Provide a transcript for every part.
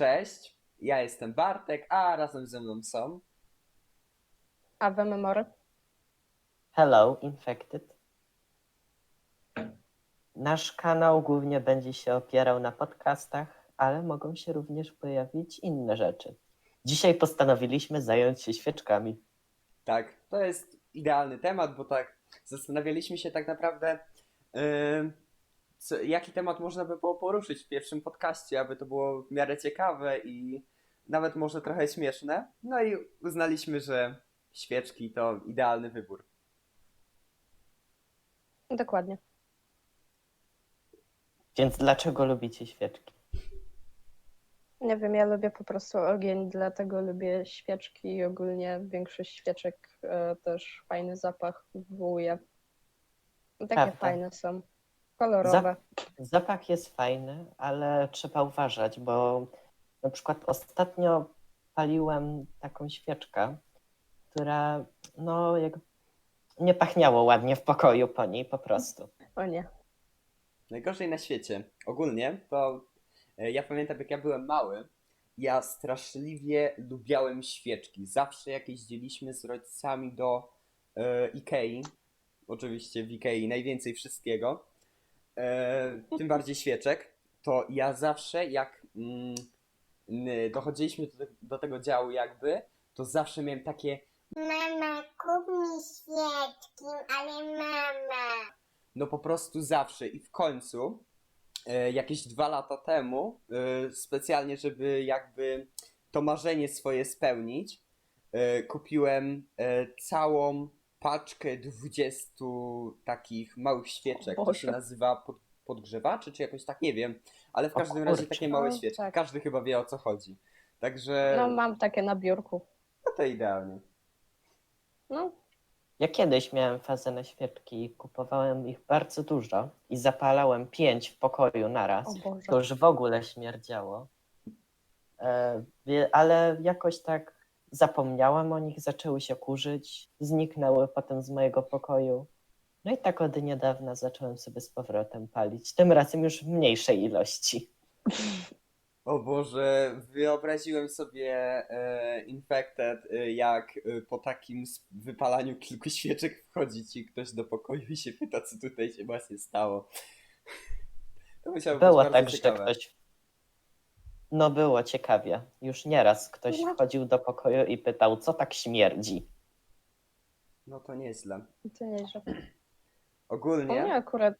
Cześć, ja jestem Bartek, a razem ze mną są. Ave Memory. Hello, Infected. Nasz kanał głównie będzie się opierał na podcastach, ale mogą się również pojawić inne rzeczy. Dzisiaj postanowiliśmy zająć się świeczkami. Tak, to jest idealny temat, bo tak zastanawialiśmy się tak naprawdę, yy, co, jaki temat można by było poruszyć w pierwszym podcaście, aby to było w miarę ciekawe i nawet może trochę śmieszne. No i uznaliśmy, że świeczki to idealny wybór. Dokładnie. Więc dlaczego lubicie świeczki? Nie wiem, ja lubię po prostu ogień, dlatego lubię świeczki i ogólnie większość świeczek e, też fajny zapach wywołuje. Takie Prawda. fajne są. Kolorowe. Zapach jest fajny, ale trzeba uważać, bo na przykład ostatnio paliłem taką świeczkę, która no jak nie pachniało ładnie w pokoju po niej po prostu. O nie. Najgorzej na świecie. Ogólnie to e, ja pamiętam, jak ja byłem mały, ja straszliwie lubiałem świeczki. Zawsze jak jeździliśmy z rodzicami do e, Ikei, oczywiście w Ikei najwięcej wszystkiego, e, tym bardziej świeczek, to ja zawsze jak mm, n- dochodziliśmy do, te- do tego działu jakby, to zawsze miałem takie Mama, kup mi świeczki, ale mama. No po prostu zawsze i w końcu e, jakieś dwa lata temu, e, specjalnie żeby jakby to marzenie swoje spełnić, e, kupiłem e, całą paczkę 20 takich małych świeczek. To się nazywa pod, podgrzewacze, czy jakoś tak, nie wiem. Ale w każdym razie takie małe świeczki. tak. Każdy chyba wie o co chodzi. Także No mam takie na biurku. no to idealnie. No, Ja kiedyś miałem fazę na świeczki i kupowałem ich bardzo dużo i zapalałem pięć w pokoju naraz. To już w ogóle śmierdziało. E, ale jakoś tak zapomniałam o nich, zaczęły się kurzyć, zniknęły potem z mojego pokoju. No i tak od niedawna zacząłem sobie z powrotem palić, tym razem już w mniejszej ilości. O Boże, wyobraziłem sobie e, Infected, e, jak e, po takim wypalaniu kilku świeczek wchodzi ci ktoś do pokoju i się pyta, co tutaj się właśnie stało. To musiało być Było bardzo tak, że ciekawe. ktoś. No było ciekawie. Już nieraz ktoś No. wchodził do pokoju i pytał, co tak śmierdzi. No to nieźle. To nieźle. U Ogólnie... mnie akurat,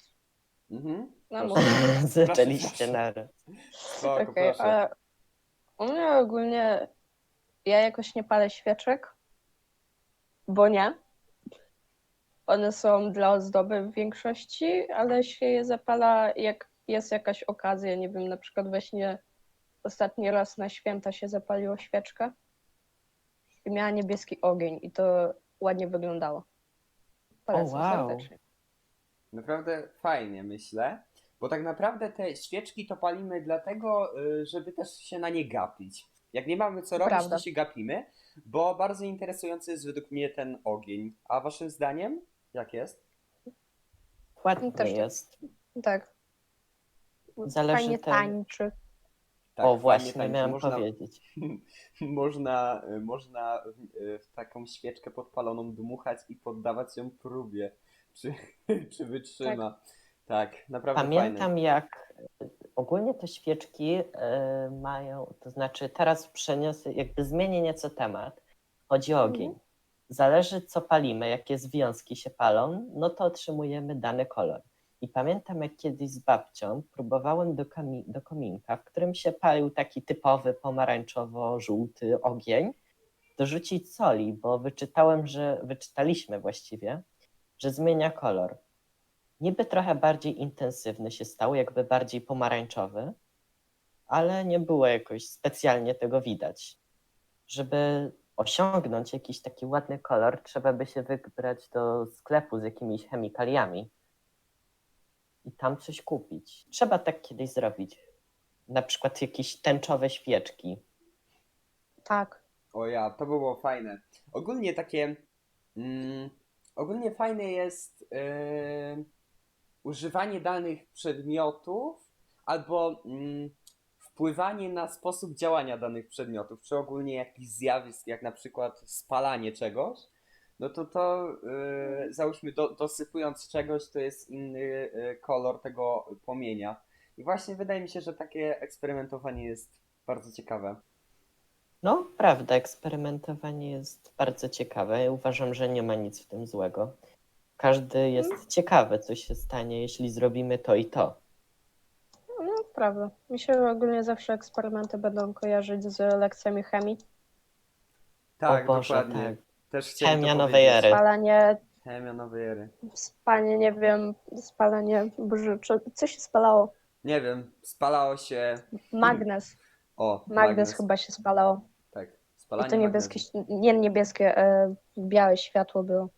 Mhm. no Proszę. Zaczęliście proszę. Spoko, Okej, proszę. ale u mnie ogólnie ja jakoś nie palę świeczek, bo nie. One są dla ozdoby w większości, ale się je zapala jak jest jakaś okazja. Nie wiem, na przykład we śnie ostatni raz na święta się zapaliło świeczkę i miała niebieski ogień i to ładnie wyglądało. Polecam wow. serdecznie. Naprawdę fajnie, myślę. Bo tak naprawdę te świeczki to palimy dlatego, y, żeby też się na nie gapić. Jak nie mamy co robić, Prawda. to się gapimy, bo bardzo interesujący jest według mnie ten ogień. A waszym zdaniem, jak jest? Ładnie Też tak. jest. Tak. Zależy Fajnie ten- tańczy. Tak, o właśnie, tańczy. miałem można, powiedzieć. Można, y, można w, y, w taką świeczkę podpaloną dmuchać i poddawać ją próbie, czy, czy wytrzyma. Tak, naprawdę Pamiętam fajne. jak ogólnie te świeczki e, mają, to znaczy teraz przeniosę, jakby zmienię nieco temat. Chodzi o ogień. Mhm. Zależy co palimy, jakie związki się palą, no to otrzymujemy dany kolor. I pamiętam jak kiedyś z babcią próbowałem do, kami- do kominka, w którym się palił taki typowy pomarańczowo-żółty ogień, dorzucić soli, bo wyczytałem, że wyczytaliśmy właściwie, że zmienia kolor. Niby trochę bardziej intensywny się stał, jakby bardziej pomarańczowy, ale nie było jakoś specjalnie tego widać. Żeby osiągnąć jakiś taki ładny kolor, trzeba by się wybrać do sklepu z jakimiś chemikaliami i tam coś kupić. Trzeba tak kiedyś zrobić. Na przykład jakieś tęczowe świeczki. Tak. O ja, to było fajne. Ogólnie takie. Mm, ogólnie fajne jest yy, używanie danych przedmiotów albo mm, wpływanie na sposób działania danych przedmiotów, czy ogólnie jakichś zjawisk, jak na przykład spalanie czegoś, no to to yy, załóżmy do, dosypując czegoś, to jest inny yy, kolor tego płomienia. I właśnie wydaje mi się, że takie eksperymentowanie jest bardzo ciekawe. No, prawda, eksperymentowanie jest bardzo ciekawe. Ja uważam, że nie ma nic w tym złego. Każdy jest ciekawy, co się stanie, jeśli zrobimy to i to. No, prawda. Mi się ogólnie zawsze eksperymenty będą kojarzyć z lekcjami chemii. Tak, o Boże, dokładnie. tak. Też chciałem Chemia to nowej powiedzieć. ery. Spalanie, Chemia nowej ery. spalanie, nie wiem, spalanie, boże, czy, co się spalało? Nie wiem, spalało się. Magnes. O, Magnes chyba się spalało. Tak, I spalanie to niebieskie, nie niebieskie, e, białe światło było.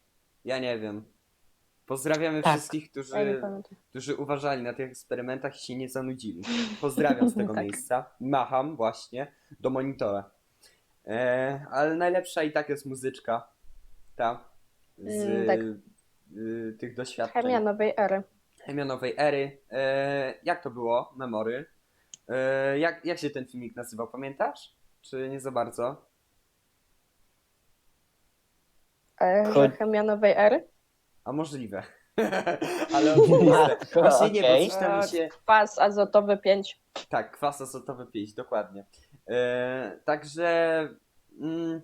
Ja nie wiem. Pozdrawiamy Tak. wszystkich, Ja nie którzy, pamiętam. którzy uważali na tych eksperymentach i się nie zanudzili. Pozdrawiam z tego Tak. miejsca. Macham właśnie do monitora. E, ale najlepsza i tak jest muzyczka. Ta. Z Mm, tak. y, tych doświadczeń. Chemia nowej ery. Chemia nowej ery. E, jak to było? Memory. E, jak, jak się ten filmik nazywał? Pamiętasz? Czy nie za bardzo? E, że Chodź- chemia nowej ery? A możliwe. Ale oczywiste. Matko, Właśnie nie, bo okej. coś tam mi się... Kwas azotowy 5. Tak, kwas azotowy 5, dokładnie. E, także. Mm,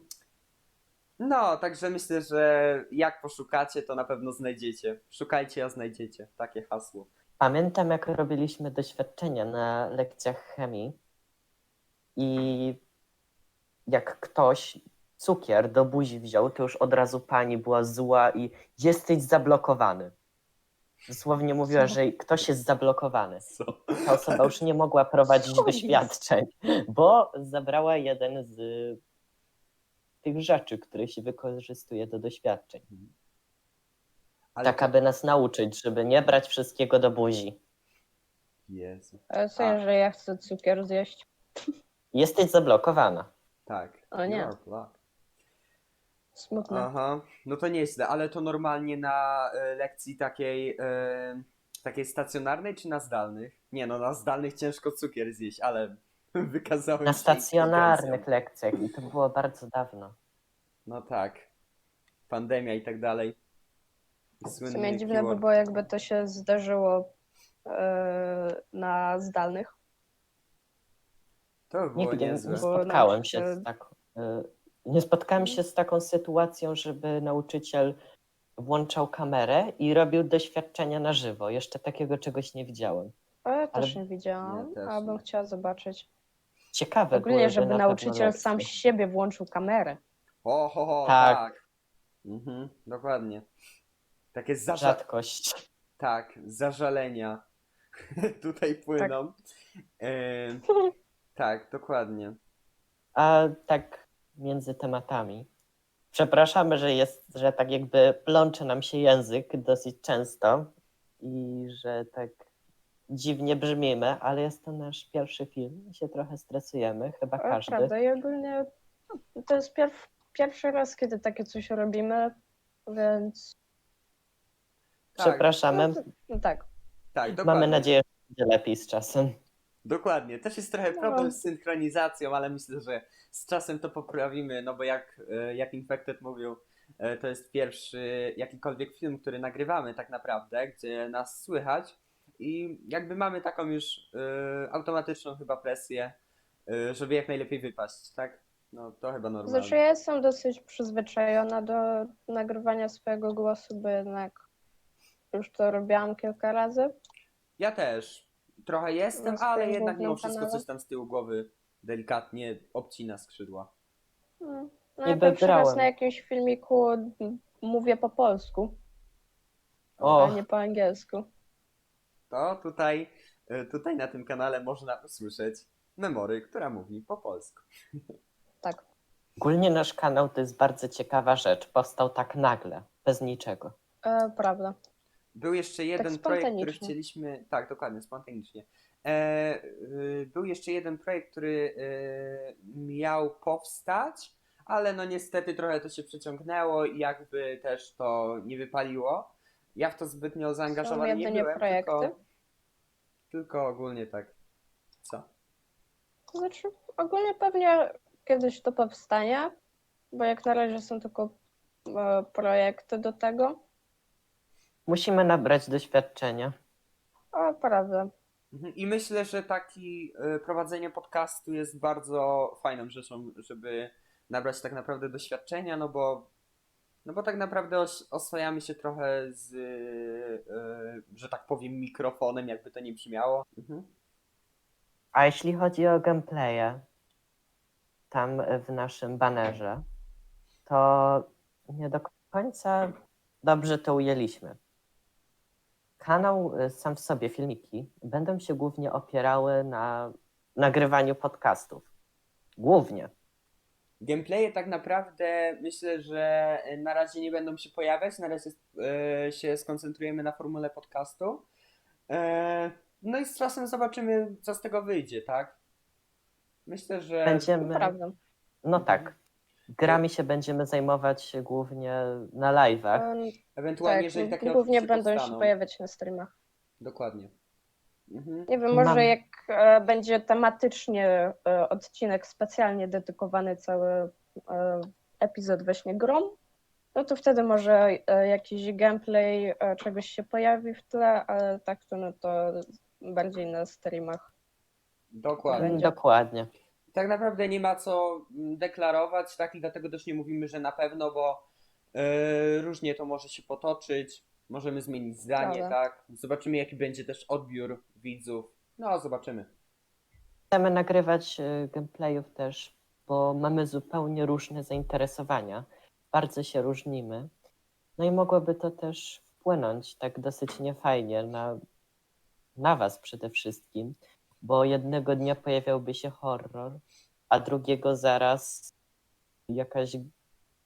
no, także myślę, że jak poszukacie, to na pewno znajdziecie. Szukajcie, a znajdziecie. Takie hasło. Pamiętam, jak robiliśmy doświadczenia na lekcjach chemii i jak ktoś cukier do buzi wziął, to już od razu pani była zła i jesteś zablokowany. Dosłownie mówiła, Co? że ktoś jest zablokowany. Co? Ta osoba już nie mogła prowadzić Co jest? doświadczeń, bo zabrała jeden z tych rzeczy, które się wykorzystuje do doświadczeń. Ale Tak, aby nas nauczyć, żeby nie brać wszystkiego do buzi. Jezu. Ale co, jeżeli ja chcę cukier zjeść? Jesteś zablokowana. Tak. O nie. Smutne. Aha. No to nieźle, ale to normalnie na e, lekcji takiej. E, takiej stacjonarnej czy na zdalnych? Nie, no na zdalnych ciężko cukier zjeść, ale wykazałem Na się stacjonarnych inteligencją. lekcjach i to było bardzo dawno. No tak. Pandemia i tak dalej. W sumie dziwne by keyword. było, jakby to się zdarzyło e, na zdalnych. To by było Nigdy nie niezłe. Bo spotkałem nasz, się z taką. e, Nie spotkałem się z taką sytuacją, żeby nauczyciel włączał kamerę i robił doświadczenia na żywo. Jeszcze takiego czegoś nie widziałem. A ja też Ale- nie widziałam, Ja też a bym nie. chciała zobaczyć. Ciekawe Ogólnie, byłyby żeby pewno nauczyciel sam lekcje. siebie włączył kamerę. Ho, ho, ho, tak. Tak. Mhm, dokładnie. Takie zaża... Rzadkość. tak, zażalenia tutaj płyną. Em, tak, dokładnie. A tak między tematami. Przepraszamy, że jest, że tak jakby plącze nam się język dosyć często i że tak dziwnie brzmimy, ale jest to nasz pierwszy film i się trochę stresujemy, chyba A, każdy. Prawda, i ogólnie no, to jest pierw, pierwszy raz, kiedy takie coś robimy, więc Tak, Przepraszamy, no tak. tak, dokładnie. mamy nadzieję, że będzie lepiej z czasem. Dokładnie. Też jest trochę No. problem z synchronizacją, ale myślę, że z czasem to poprawimy, no bo jak, e, jak Infected mówił, e, to jest pierwszy jakikolwiek film, który nagrywamy tak naprawdę, gdzie nas słychać i jakby mamy taką już e, automatyczną chyba presję, e, żeby jak najlepiej wypaść, tak? No to chyba normalne. Znaczy ja jestem dosyć przyzwyczajona do nagrywania swojego głosu, bo jednak już to robiłam kilka razy. Ja też. Trochę jestem, ale jednak głównym mimo wszystko kanale. coś tam z tyłu głowy delikatnie obcina skrzydła. No, no Nie ja pierwszy raz wybrałem. na jakimś filmiku m- mówię po polsku, O, a nie po angielsku. To tutaj, e, tutaj na tym kanale można usłyszeć memory, która mówi po polsku. Tak. ogólnie nasz kanał to jest bardzo ciekawa rzecz. Powstał tak nagle, bez niczego. E, prawda. Był jeszcze jeden projekt, który Tak chcieliśmy. Tak, dokładnie, spontanicznie. E, y, był jeszcze jeden projekt, który y, miał powstać, ale no niestety trochę to się przeciągnęło i jakby też to nie wypaliło. Ja w to zbytnio zaangażowany nie byłem, projekty? tylko, tylko ogólnie tak. Co? To znaczy, ogólnie pewnie kiedyś to powstanie, bo jak na razie są tylko e, projekty do tego. Musimy nabrać doświadczenia. O, prawda. Mhm. I myślę, że taki y, prowadzenie podcastu jest bardzo fajną rzeczą, żeby nabrać tak naprawdę doświadczenia, no bo, no bo tak naprawdę os oswajamy się trochę z, y, y, że tak powiem, mikrofonem, jakby to nie brzmiało. Mhm. A jeśli chodzi o gameplaye, tam w naszym banerze, to nie do końca dobrze to ujęliśmy. Kanał y, sam w sobie, filmiki, będą się głównie opierały na nagrywaniu podcastów. Głównie. Gameplaye tak naprawdę myślę, że na razie nie będą się pojawiać, na razie e, się skoncentrujemy na formule podcastu. E, no i z czasem zobaczymy, co z tego wyjdzie, tak? Myślę, że. Będziemy. No tak. Grami się będziemy zajmować głównie na live'ach. Em, Ewentualnie, tak, jeżeli takie głównie będą się powstaną. pojawiać na streamach. Dokładnie. Mhm. Nie wiem, może Mam- jak e, będzie tematycznie e, odcinek specjalnie dedykowany cały e, epizod właśnie grom, no to wtedy może e, jakiś gameplay e, czegoś się pojawi w tle, ale tak to no to bardziej na streamach. Dokładnie. będzie. Dokładnie. Tak naprawdę nie ma co mm, deklarować, tak? I dlatego też nie mówimy, że na pewno, bo e, różnie to może się potoczyć. Możemy zmienić zdanie, Prawda. tak? Zobaczymy, jaki będzie też odbiór widzów. No, zobaczymy. Chcemy nagrywać y, gameplayów też, bo mamy zupełnie różne zainteresowania. Bardzo się różnimy. No i mogłoby to też wpłynąć tak dosyć niefajnie na, na Was przede wszystkim, bo jednego dnia pojawiałby się horror, a drugiego zaraz jakaś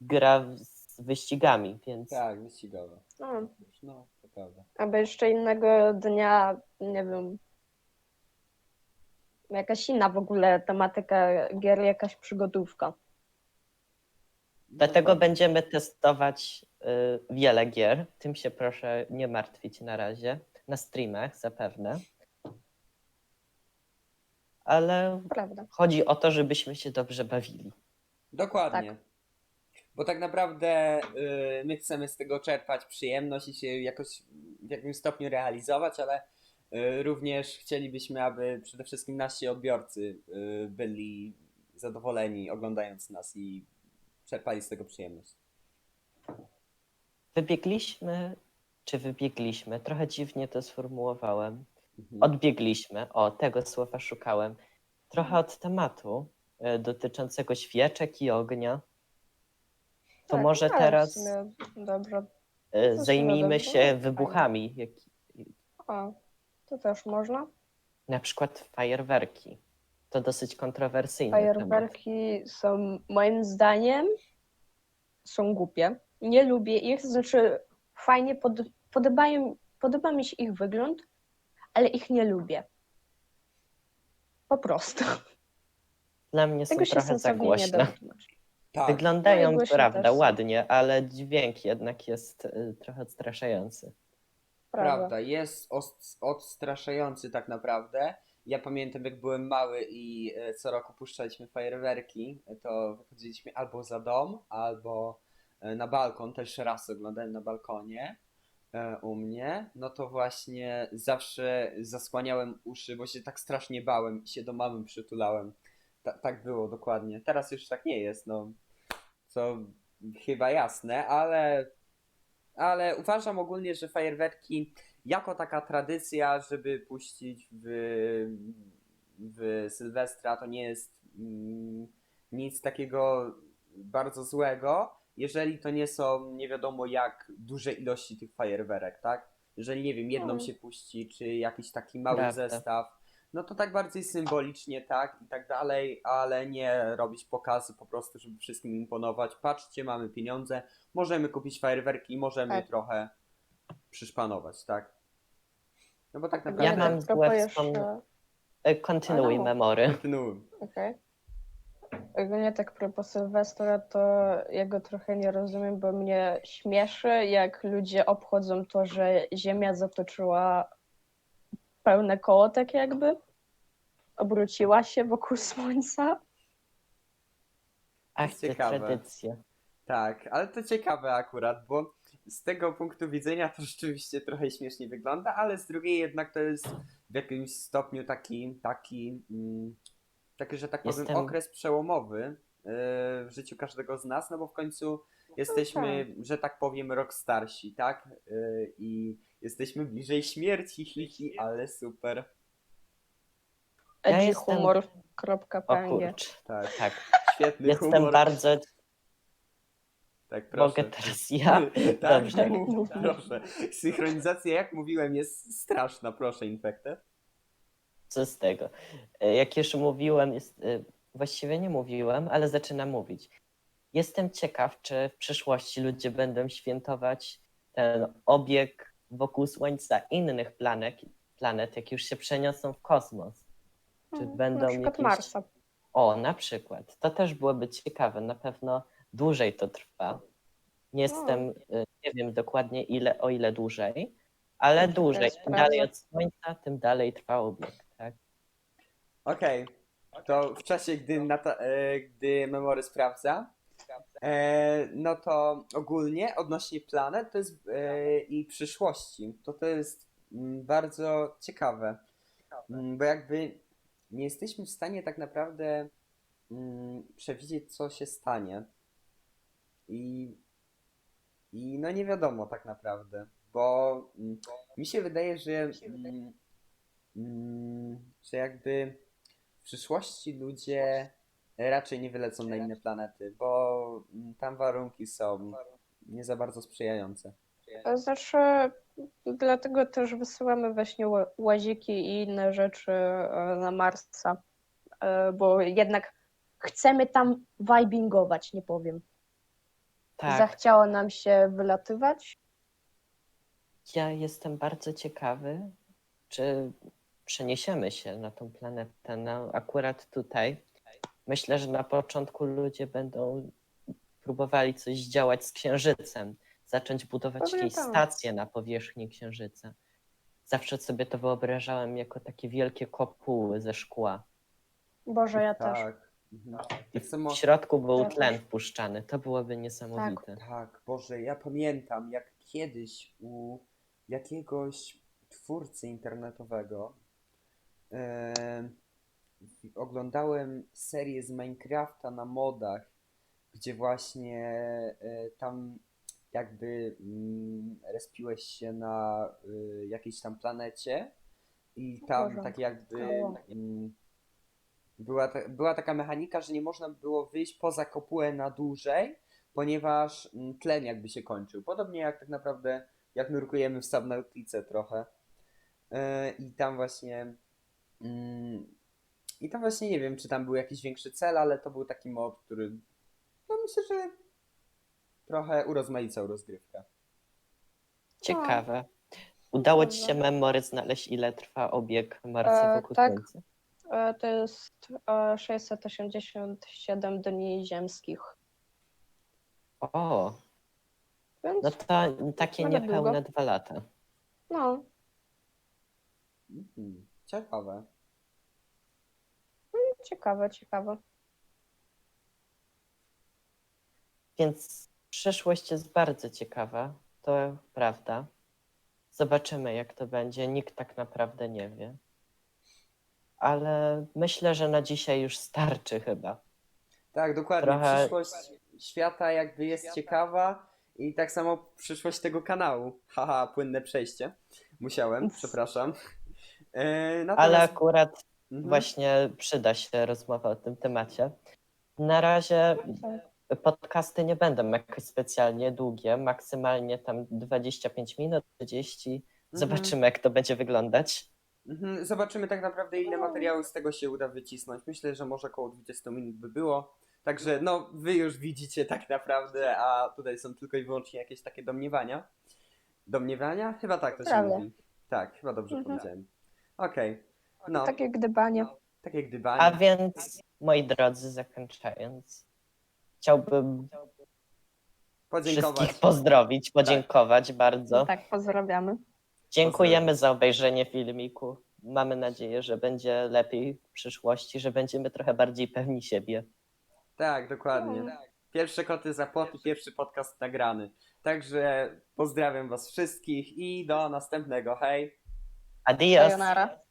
gra z wyścigami, więc Tak, wyścigowe. No, No, to prawda. albo jeszcze innego dnia, nie wiem, jakaś inna w ogóle tematyka gier, jakaś przygodówka. dlatego Dokładnie. będziemy testować y, wiele gier. Tym się proszę nie martwić na razie. Na streamach zapewne. Ale Prawda. chodzi o to, żebyśmy się dobrze bawili. Dokładnie. Tak. Bo tak naprawdę y, my chcemy z tego czerpać przyjemność i się jakoś w jakimś stopniu realizować, ale y, również chcielibyśmy, aby przede wszystkim nasi odbiorcy y, byli zadowoleni oglądając nas i czerpali z tego przyjemność. Wybiegliśmy, czy wybiegliśmy, trochę dziwnie to sformułowałem. Mhm. Odbiegliśmy, o tego słowa szukałem, trochę od tematu y, dotyczącego świeczek i ognia. To Tak, może ale w teraz sumie Dobrze. y, sumie zajmijmy dobrze, się wybuchami, jak, O, to też można. na przykład fajerwerki. To dosyć kontrowersyjny temat. Fajerwerki są moim zdaniem są głupie. Nie lubię ich, znaczy fajnie pod, podobają, podoba mi się ich wygląd, ale ich nie lubię. Po prostu. Dla mnie są Tego się trochę za sensownie nie głośne. Tak, Wyglądają, i głośno prawda, też są. ładnie, ale dźwięk jednak jest y, trochę odstraszający. Prawda. prawda, jest os- odstraszający tak naprawdę. Ja pamiętam, jak byłem mały i e, co roku puszczaliśmy fajerwerki, to wychodziliśmy albo za dom, albo e, na balkon. Też raz oglądałem na balkonie e, u mnie. No to właśnie zawsze zasłaniałem uszy, bo się tak strasznie bałem i się do mamy przytulałem. Ta, tak było dokładnie. Teraz już tak nie jest, no. Co chyba jasne, ale ale uważam ogólnie, że fajerwerki jako taka tradycja, żeby puścić w, w Sylwestra, to nie jest mm, nic takiego bardzo złego, jeżeli to nie są nie wiadomo jak duże ilości tych fajerwerek, tak? Jeżeli nie wiem, jedną Mm. się puści, czy jakiś taki mały Prawda. zestaw, no to tak bardziej symbolicznie, tak, i tak dalej, ale nie robić pokazy po prostu, żeby wszystkim imponować. Patrzcie, mamy pieniądze, możemy kupić fajerwerki i możemy Tak. trochę przyszpanować, tak? No bo tak Ja naprawdę... mam tak złe wspomnienia. Kontynuuj Ale- memory. Kontynuuj. Okej. Ogólnie tak propos Sylwestra, to ja go trochę nie rozumiem, bo mnie śmieszy, jak ludzie obchodzą to, że Ziemia zatoczyła pełne koło, tak jakby. obróciła się wokół Słońca. Ach, te Ciekawe. tradycje. Tak, ale to ciekawe akurat, bo z tego punktu widzenia to rzeczywiście trochę śmiesznie wygląda, ale z drugiej jednak to jest w jakimś stopniu taki, taki, mm, taki że tak powiem, Jestem- okres przełomowy yy, w życiu każdego z nas, no bo w końcu jesteśmy, że tak powiem, rok starsi, tak? Yy, I jesteśmy bliżej śmierci, hi, hi, ale super. Ja jestem- humor. O Kropka.png. kurcz. Tak, Tak, świetny jestem humor. bardzo... Tak, proszę. Mogę teraz ja? tak, Dobrze. proszę. Synchronizacja, jak mówiłem, jest straszna, proszę, infektę. Co z tego? E, Jak już mówiłem, jest, e, właściwie nie mówiłem, ale zaczynam mówić. Jestem ciekaw, czy w przyszłości ludzie będą świętować ten obieg wokół Słońca innych planet, planet jak już się przeniosą w kosmos. Czy Mm, będą Na przykład jakieś... Marsa. O, na przykład. To też byłoby ciekawe. Na pewno dłużej to trwa. Nie jestem, y, nie wiem dokładnie ile, o ile dłużej, ale dłużej. Im dalej od Słońca, tym dalej trwa obieg? Okej, to w czasie, gdy, Nata- e, gdy Memory sprawdza, e, no to ogólnie odnośnie planet to jest, e, i przyszłości, to to jest mm, bardzo ciekawe, Mm, bo jakby nie jesteśmy w stanie tak naprawdę mm, przewidzieć, co się stanie. I, I no nie wiadomo tak naprawdę, bo mm, mi się wydaje, że, mm, mm, że jakby w przyszłości ludzie raczej nie wylecą na inne planety, bo mm, tam warunki są nie za bardzo sprzyjające. Znaczy, dlatego też wysyłamy właśnie ła- łaziki i inne rzeczy e, na Marsa, e, bo jednak chcemy tam vibingować, nie powiem. Tak. Zachciało nam się wylatywać. Ja jestem bardzo ciekawy, czy przeniesiemy się na tą planetę. No, akurat tutaj myślę, że na początku ludzie będą próbowali coś działać z Księżycem, zacząć budować Pewnie jakieś tak. stacje na powierzchni Księżyca. Zawsze sobie to wyobrażałem jako takie wielkie kopuły ze szkła. Boże, ja też. Tak. I Tak samo, w środku był też. tlen wpuszczany. To byłoby niesamowite. tak, Boże, ja pamiętam jak kiedyś u jakiegoś twórcy internetowego em, oglądałem serię z Minecrafta na modach, gdzie właśnie e, tam jakby mm, respiłeś się na y, jakiejś tam planecie i tam Boże, tak jakby mm, była, ta, była taka mechanika, że nie można było wyjść poza kopułę na dłużej, ponieważ mm, tlen jakby się kończył. Podobnie jak tak naprawdę jak nurkujemy w Subnautice trochę. E, I tam właśnie i tam właśnie nie wiem, czy tam był jakiś większy cel, ale to był taki mod, który no myślę, że trochę urozmaicał rozgrywkę. Ciekawe. Udało ci się memory znaleźć, ile trwa obieg Marsa E, wokół tak. Słońca? E, To jest e, 687 dni ziemskich. O, Więc no to takie Nawet niepełne długo. dwa lata. no, Mhm. Ciekawe. Ciekawe, ciekawe. Więc przyszłość jest bardzo ciekawa, to prawda. Zobaczymy, jak to będzie. Nikt tak naprawdę nie wie. Ale myślę, że na dzisiaj już starczy chyba. Tak, dokładnie. Trochę- Przyszłość świata jakby jest ciekawa i tak samo przyszłość tego kanału. Haha, płynne przejście. Musiałem, przepraszam. E, Ale natomiast... akurat Mhm. właśnie przyda się rozmowa o tym temacie. Na razie Tak. podcasty nie będą jakoś specjalnie długie, maksymalnie tam 25 minut, 30. Zobaczymy, jak to będzie wyglądać. Mhm, Zobaczymy tak naprawdę, ile materiału z tego się uda wycisnąć. Myślę, że może około 20 minut by było. Także, no, wy już widzicie tak naprawdę, a tutaj są tylko i wyłącznie jakieś takie domniewania. Domniewania? Chyba tak to się Prawda. mówi. Tak, chyba dobrze Mhm. powiedziałem. Okej. No, Takie gdybanie. takie gdybanie. A więc, moi drodzy, zakończając, chciałbym Podziękować. wszystkich pozdrowić, podziękować bardzo. No tak, pozdrawiamy. Dziękujemy za obejrzenie filmiku. Mamy nadzieję, że będzie lepiej w przyszłości, że będziemy trochę bardziej pewni siebie. Tak, dokładnie. No. Pierwsze koty za płoty, pierwszy podcast nagrany. Także pozdrawiam was wszystkich i do następnego. Hej! Adios! Sayonara.